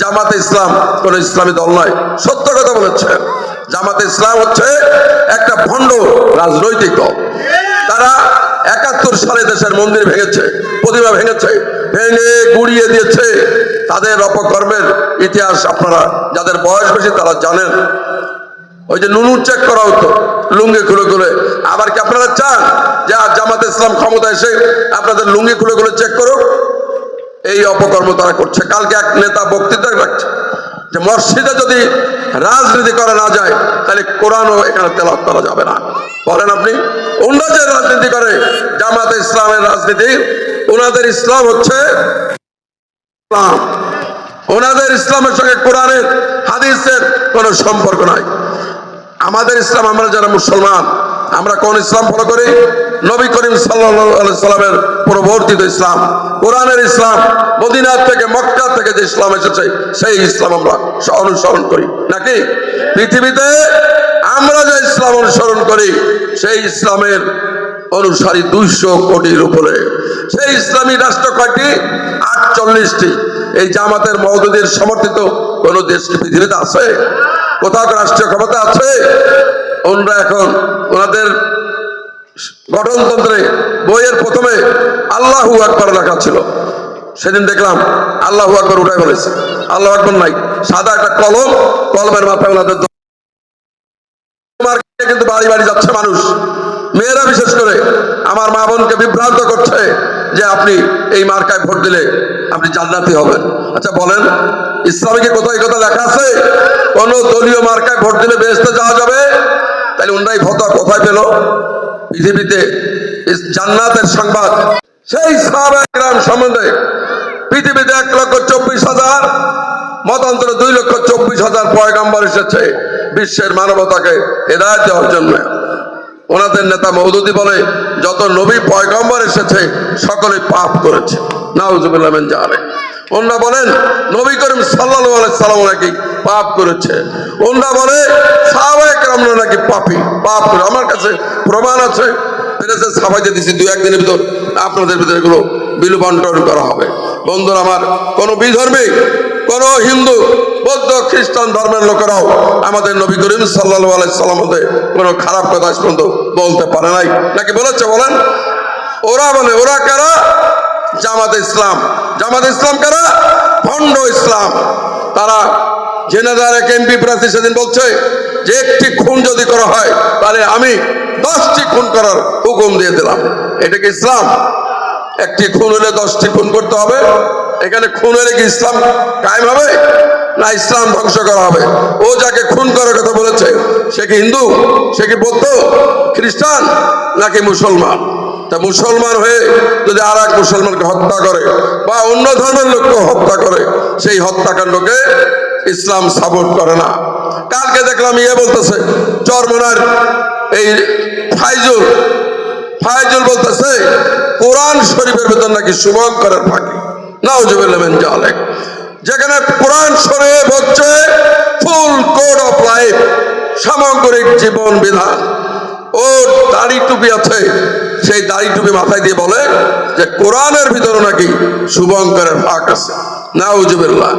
জামাতে ইসলাম কোন ইসলামী দল নয়। সত্য কথা বলেছে। জামাতে ইসলাম হচ্ছে একটা ভণ্ড রাজনৈতিক দল। তারা একাত্তর সালে দেশের মন্দির ভেঙেছে, প্রতিমা ভেঙেছে, ভেঙে গুড়িয়ে দিয়েছে। তাদের অপকর্মের ইতিহাস আপনারা, যাদের বয়স বেশি তারা জানেন। ওই যে নুনুর চেক করা হতো, লুঙ্গি খুলে খুলে। আবার কি আপনারা চান যে জামাত ইসলাম ক্ষমতা এসে আপনাদের লুঙ্গি খুলে খুলে চেক করুক? এই অপকর্ম তারা করছে। কালকে এক নেতা বক্তৃতা রাখছে যে মসজিদে যদি রাজনীতি করা না যায়, তাহলে কোরআনও এখানে তেলাপ করা যাবে না। বলেন আপনি অন্য যে রাজনীতি করে জামাতে ইসলামের রাজনীতি, ওনাদের ইসলাম হচ্ছে ইসলাম। ওনাদের ইসলামের সঙ্গে কোরআনের, হাদিসের কোনো সম্পর্ক নাই। আমাদের ইসলাম, আমরা যারা মুসলমান, আমরা কোন ইসলাম ফলো করি? নবী করিম সাল্লামের প্রবর্তিত ইসলাম, কোরআনের ইসলাম, মদিনার থেকে মক্কা থেকে যে ইসলাম এসেছে, সেই ইসলাম আমরা অনুসরণ করি। নাকি? পৃথিবীতে আমরা যে ইসলাম অনুসরণ করি, সেই ইসলামের অনুসারী দুইশো কোটির উপরে। সেই ইসলামী রাষ্ট্র কয়টি? আটচল্লিশটি। এই জামাতের মহদুদের সমর্থিত কোন দেশ কি পৃথিবীতে আছে? কোথাও রাষ্ট্রীয় ক্ষমতা আছে? ওনরা এখন ওনাদের গঠনতন্ত্রে বইয়ের প্রথমে আল্লাহু আকবর লেখা ছিল। সেদিন দেখলাম আল্লাহু আকবর উঠাই বলেছে আল্লাহ আকবর নাই, সাদা একটা কলম, কলমের মাথায় ওনাদের কিন্তু বাড়ি বাড়ি যাচ্ছে মানুষ। মেয়েরা বিশেষ করে আমার মা বোনকে বিভ্রান্ত করছে যে আপনি এই মার্কায় ভোট দিলে আপনি জান্নাতি হবেন। আচ্ছা বলেন, ইসলামে কি কোথায় কথা লেখা আছে? কোন দলীয় মার্কায় ভোট দিলে বেহেস্তে যাওয়া যাবে? তাহলে ওনরাই ভোট কোথায় পেল? পৃথিবীতে জান্নাতের সংবাদ। সেই সাহাবাহাম সম্বন্ধে পৃথিবীতে এক লক্ষ চব্বিশ হাজার মতান্তরে দুই লক্ষ চব্বিশ হাজার পয়গাম্বর এসেছে বিশ্বের মানবতাকে হেদায়ত দেওয়ার জন্য। ওনাদের নেতা মৌদুদি বলে, যত নবী পয়গম্বর এসেছে, সকলে পাপ করেছে। নাউজুবিল্লাহ জালে ওনারা বলেন, নবী করিম আলাইহি সাল্লাম নাকি পাপ করেছে। ওনারা বলে, সাহাবায়ে কেরামরা নাকি পাপী, পাপ করে। আমার কাছে প্রমাণ আছে। ফেরেছে সাফাইতে দিছি দু একদিনের ভিতর, আপনাদের ভিতরে এগুলো বিলু বন্টন করা হবে। বন্ধুরা আমার, কোন বিধর্মী, কোন হিন্দু, বৌদ্ধ, খ্রিস্টান, ধর্মের লোকেরাও আমাদের নবী করিম সাল্লাহ আলাইসাল্লামদের কোনো খারাপ কথা পর্যন্ত বলতে পারে নাই। নাকি বলেছে বলেন? ওরা বলে, ওরা কারা? জামাত ইসলাম। জামাত ইসলাম কারা? ভণ্ড ইসলাম। তারা এক এমপি প্রার্থী সেদিন বলছে, যে একটি খুন যদি করা হয়, তাহলে আমি দশটি খুন করার হুকুম দিয়ে দিলাম। এটা কি ইসলাম? একটি খুন হলে দশটি খুন করতে হবে। এখানে খুন হলে কি ইসলাম কায়েম হবে? না, ইসলাম ধ্বংস করা হবে। ও যাকে খুন করার কথা বলেছে, সে কি হিন্দু? সে কি বৌদ্ধ, খ্রিস্টান, নাকি মুসলমান? তা মুসলমান হয়ে যদি আর এক মুসলমানকে হত্যা করে বা অন্য ধর্মের লোককে হত্যা করে, সেই হত্যাকাণ্ডকে ইসলাম সাপোর্ট করে না। কালকে দেখলাম ইয়ে বলতেছে, চরমনার এই ফাইজুল ফাইজুল বলতেছে, কোরআন শরীফের ভেতর নাকি শুভঙ্করের ফাঁকি। নাউজুবিল্লাহ জালেক। যেখানে কোরআন শরীফ হচ্ছে ফুল কোড অফ লাইফ, সামগ্রিক জীবন বিধান। ও দাড়ি টুপি আছে, সেই দাড়ি মাথায় দিয়ে বলে যে কোরআনের ভিতরে নাকি শুভঙ্করের ফাঁক আছে। নাউজুবিল্লাহ।